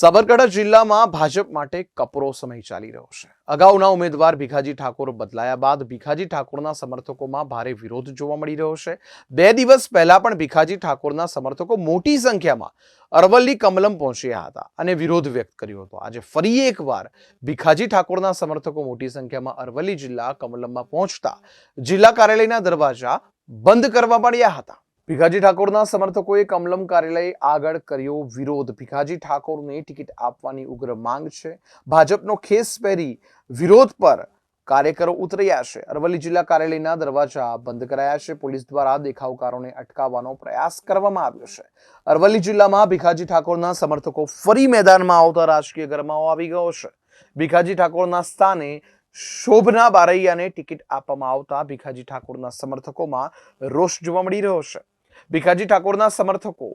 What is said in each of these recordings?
સાબરકાંઠા જિલ્લામાં ભાજપ માટે કપરો સમય ચાલી રહ્યો છે. અગાઉના ઉમેદવાર ભીખાજી ઠાકોર બદલાયા બાદ ભીખાજી ઠાકોરના સમર્થકોમાં ભારે વિરોધ જોવા મળી રહ્યો છે. બે દિવસ પહેલા પણ ભીખાજી ઠાકોરના સમર્થકો મોટી સંખ્યામાં અરવલ્લી કમલમ પહોંચ્યા હતા અને વિરોધ વ્યક્ત કર્યો હતો. આજે ફરી એકવાર ભીખાજી ઠાકોરના સમર્થકો મોટી સંખ્યામાં અરવલ્લી જિલ્લા કમલમમાં પહોંચતા જિલ્લા કાર્યાલયના દરવાજા બંધ કરવા પડ્યા હતા. ભીખાજી ઠાકોરના સમર્થકોએ કમલમ કાર્યાલય આગળ કર્યો વિરોધ. ભીખાજી ઠાકોરને ટિકિટ આપવાની ઉગ્ર માંગ છે. ભાજપનો ખેસ પહેરી વિરોધ પર કાર્યકરો ઉતર્યા છે. અરવલ્લી જિલ્લા કાર્યાલયના દરવાજા બંધ કરાયા છે. પોલીસ દ્વારા દેખાવકારોને અટકાવવાનો પ્રયાસ કરવામાં આવ્યો છે. અરવલ્લી જિલ્લામાં ભીખાજી ઠાકોરના સમર્થકો ફરી મેદાનમાં આવતા રાજકીય ગરમાવો આવી ગયો છે. ભીખાજી ઠાકોરના સ્થાને શોભના બારૈયાને ટિકિટ આપવામાં આવતા ભીખાજી ઠાકોરના સમર્થકોમાં રોષ જોવા મળી રહ્યો છે. ભીખાજી ઠાકોરના સમર્થકો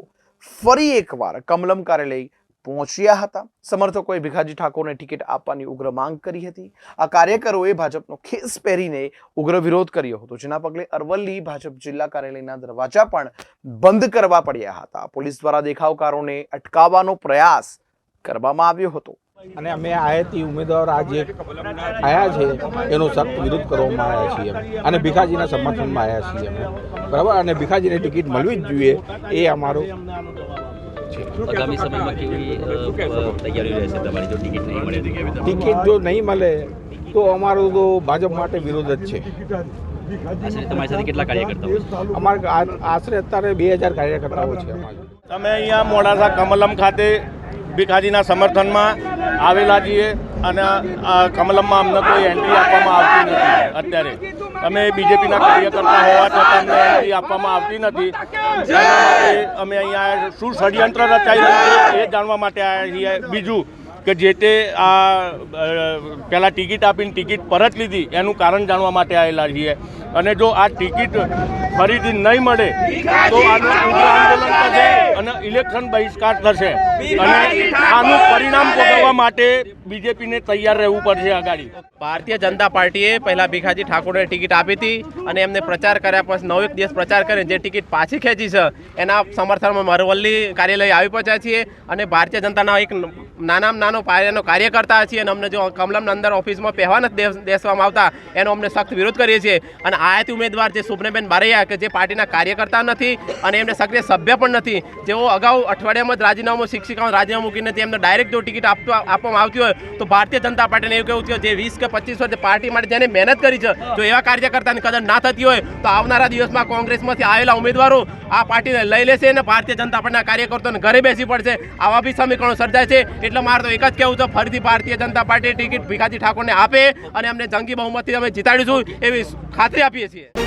ફરી એકવાર કમલમ કાર્યાલય પહોંચ્યા હતા. સમર્થકોએ ભીખાજી ઠાકોરને ટિકિટ આપવાની ઉગ્ર માંગ કરી હતી. આ કાર્યકરોએ ભાજપનો ખેસ પહેરીને ઉગ્ર વિરોધ કર્યો હતો. જેના પગલે અરવલ્લી ભાજપ જિલ્લા કાર્યાલયના દરવાજા પણ બંધ કરવા પડ્યા હતા. પોલીસ દ્વારા દેખાવકારોને અટકાવવાનો પ્રયાસ કરવામાં આવ્યો હતો. અને અમે આયાતી ઉમેદવાર આજે આવ્યા છે એનો સખ્ત વિરોધ કરવામાં આવ્યા છીએ અને ભીખાજીના સમર્થનમાં આવ્યા છીએ અમે. બરાબર? અને ભીખાજીને ટિકિટ મળવી જ જોઈએ એ અમારો જો ટિકિટ જો નહીં મળે તો અમારો તો ભાજપ માટે વિરોધ જ છે. આશરે તમારી સાથે કેટલા કાર્યકર્તાઓ? અમારે આશરે અત્યારે બે હજાર કાર્યકર્તાઓ છે અમારે. અમે અહીંયા મોડાસા કમલમ ખાતે ભીખાજીના સમર્થનમાં આવેલા છીએ અને આ કમલમમાં અમને કોઈ એન્ટ્રી આપવામાં આવતી નથી અત્યારે. અમે બીજેપીના કાર્યકર્તા હોવા છતાં અમને એન્ટ્રી આપવામાં આવતી નથી. અમે અહીંયા શું ષડયંત્ર રચાઈ રહ્યું એ જાણવા માટે આવ્યા છીએ. બીજું કે જે તે આ પહેલાં ટિકિટ આપીને ટિકિટ પરત લીધી એનું કારણ જાણવા માટે આવેલા છીએ. અને જો આ ટિકિટ ફરીથી નહીં મળે, તો આનું અને ઇલેક્શન બહિષ્કાર થશે. અને આનું પરિણામ ભોગવવા માટે બીજેપીને તૈયાર રહેવું પડશે આગાડી. ભારતીય જનતા પાર્ટીએ પહેલા ભીખાજી ઠાકોરને ટિકિટ આપી હતી અને એમને પ્રચાર કર્યા પછી નવ એક દિવસ પ્રચાર કરીને જે ટિકિટ પાછી ખેંચી છે, એના સમર્થનમાં મરવલ્લી કાર્યાલય આવી પહોંચ્યા છીએ અને ભારતીય જનતાના એક નાનામાં નાનો પાયાનો કાર્યકર્તા છીએ અને અમને જો કમલમના અંદર ઓફિસમાં પહેવા નથી દેવામાં આવતા, એનો અમને સખ્ત વિરોધ કરીએ છીએ. અને આયાતી ઉમેદવાર જે સુપ્રમેબેન બારૈયા કે જે પાર્ટીના કાર્યકર્તા નથી અને એમને સક્રિય સભ્ય પણ નથી, જેઓ અગાઉ અઠવાડિયામાં જ રાજીનામું શિક્ષિકાઓ રાજીનામું મૂકીને તેમને ડાયરેક્ટ જો ટિકિટ આપવા આપવામાં આવતી હોય, તો ભારતીય જનતા પાર્ટીને એવું કેવું છે જે વીસ કે પચીસ વર્ષ પાર્ટી માટે જેને મહેનત કરી છે, જો એવા કાર્યકર્તાની કદર ના થતી હોય, તો આવનારા દિવસમાં કોંગ્રેસમાંથી આવેલા ઉમેદવારો આ પાર્ટીને લઈ લેશે અને ભારતીય જનતા પાર્ટીના કાર્યકર્તાઓને ઘરે બેસી પડશે. આવા બી સમીકરણો સર્જાય છે. એટલે મારે તો એક જ કહેવું છે, ફરીથી ભારતીય જનતા પાર્ટી ટિકિટ ભીખાજી ઠાકોરને આપે અને અમને જંગી બહુમતથી અમે જીતાડીશું એવી ખાતરી આપીએ છીએ.